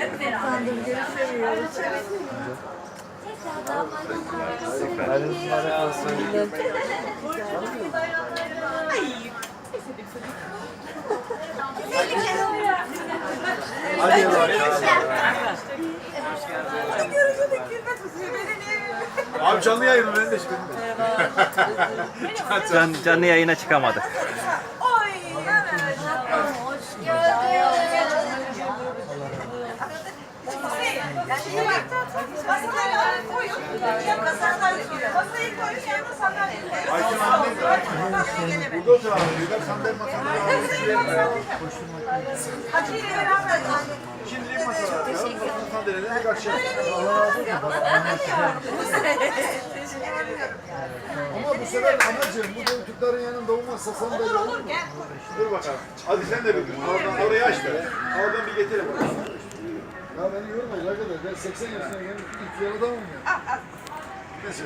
Sandım görüşemiyoruz. Hadi bak. Abi canlı yayın? Ben de şimdi. Can, canlı yayına çıkamadık. Ayşe abi. Burada otur abi. Yukarı sandalye masaları. Şimdilik masalar. Yarın masasının sandalyelerine karşı. Ama bu sefer anacığım bu koltukların yanında olmazsa sandalye olur mu? Dur bakalım. Hadi sen de bir dur. Oradan orayı aç be. Oradan bir getirin bakalım. Ya beni yormayın arkadaşlar. Ben 80 yaşına gelmiş ihtiyar adamım ya.